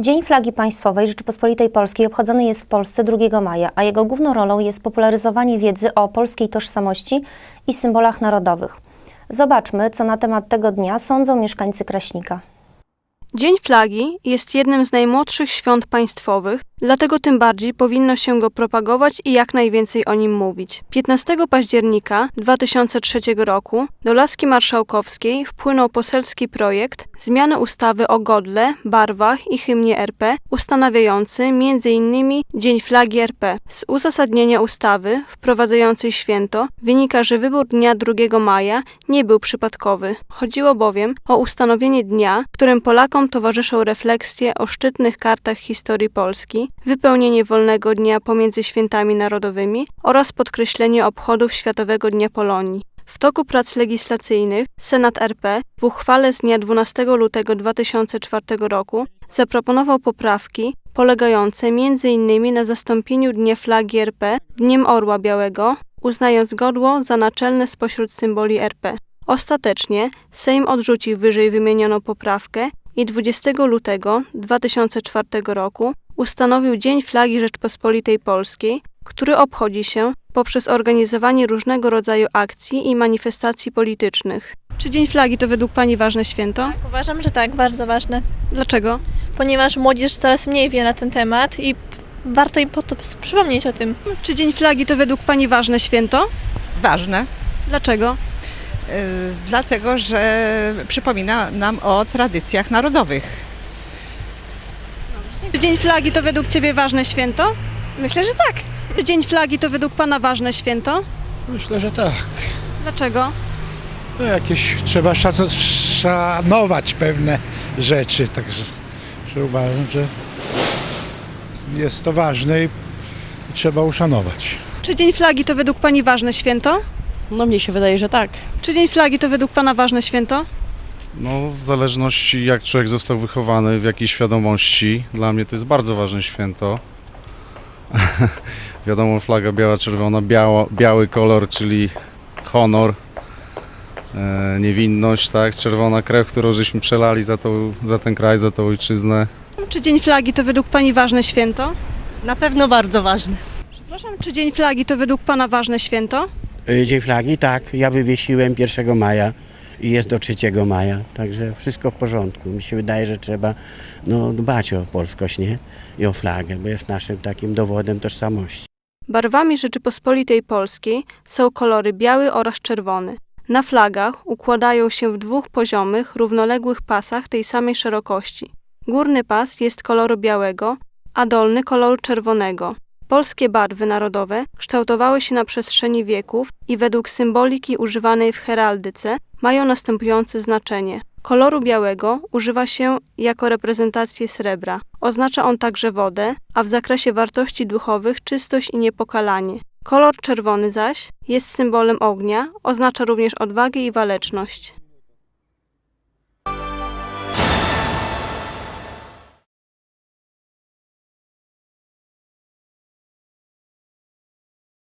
Dzień Flagi Państwowej Rzeczypospolitej Polskiej obchodzony jest w Polsce 2 maja, a jego główną rolą jest popularyzowanie wiedzy o polskiej tożsamości i symbolach narodowych. Zobaczmy, co na temat tego dnia sądzą mieszkańcy Kraśnika. Dzień Flagi jest jednym z najmłodszych świąt państwowych, dlatego tym bardziej powinno się go propagować i jak najwięcej o nim mówić. 15 października 2003 roku do Laski Marszałkowskiej wpłynął poselski projekt zmiany ustawy o godle, barwach i hymnie RP, ustanawiający m.in. Dzień Flagi RP. Z uzasadnienia ustawy wprowadzającej święto wynika, że wybór dnia 2 maja nie był przypadkowy. Chodziło bowiem o ustanowienie dnia, którym Polakom towarzyszą refleksje o szczytnych kartach historii Polski, wypełnienie wolnego dnia pomiędzy świętami narodowymi oraz podkreślenie obchodów Światowego Dnia Polonii. W toku prac legislacyjnych Senat RP w uchwale z dnia 12 lutego 2004 roku zaproponował poprawki polegające m.in. na zastąpieniu Dnia Flagi RP Dniem Orła Białego, uznając godło za naczelne spośród symboli RP. Ostatecznie Sejm odrzucił wyżej wymienioną poprawkę i 20 lutego 2004 roku ustanowił Dzień Flagi Rzeczpospolitej Polskiej, który obchodzi się poprzez organizowanie różnego rodzaju akcji i manifestacji politycznych. Czy Dzień Flagi to według Pani ważne święto? Uważam, że tak, bardzo ważne, Dlaczego? ponieważ młodzież coraz mniej wie na ten temat i warto im po to przypomnieć o tym. Czy Dzień Flagi to według Pani ważne święto? ważne, Dlaczego? Y, dlatego że przypomina nam o tradycjach narodowych. Czy Dzień Flagi to według Ciebie ważne święto? Myślę, że tak. Czy Dzień Flagi to według Pana ważne święto? Myślę, że tak. Dlaczego? No jakieś trzeba szanować pewne rzeczy, także że uważam, że jest to ważne i trzeba uszanować. Czy Dzień Flagi to według Pani ważne święto? No mnie się wydaje, że tak. Czy Dzień Flagi to według Pana ważne święto? No, w zależności jak człowiek został wychowany, w jakiej świadomości. Dla mnie to jest bardzo ważne święto. Wiadomo, flaga biała, czerwona, biało, biały kolor, czyli honor, e, niewinność, tak? Czerwona krew, którą żeśmy przelali za, tą, za ten kraj, za tą ojczyznę. Czy Dzień Flagi to według Pani ważne święto? Na pewno bardzo ważny. Przepraszam, czy Dzień Flagi to według Pana ważne święto? Y, Dzień Flagi, tak. Ja wywiesiłem 1 maja i jest do 3 maja, także wszystko w porządku. Mi się wydaje, że trzeba no, dbać o polskość, nie? I o flagę, bo jest naszym takim dowodem tożsamości. Barwami Rzeczypospolitej Polskiej są kolory biały oraz czerwony. Na flagach układają się w dwóch poziomych, równoległych pasach tej samej szerokości. Górny pas jest koloru białego, a dolny koloru czerwonego. Polskie barwy narodowe kształtowały się na przestrzeni wieków i według symboliki używanej w heraldyce mają następujące znaczenie. Koloru białego używa się jako reprezentację srebra. Oznacza on także wodę, a w zakresie wartości duchowych czystość i niepokalanie. Kolor czerwony zaś jest symbolem ognia, oznacza również odwagę i waleczność.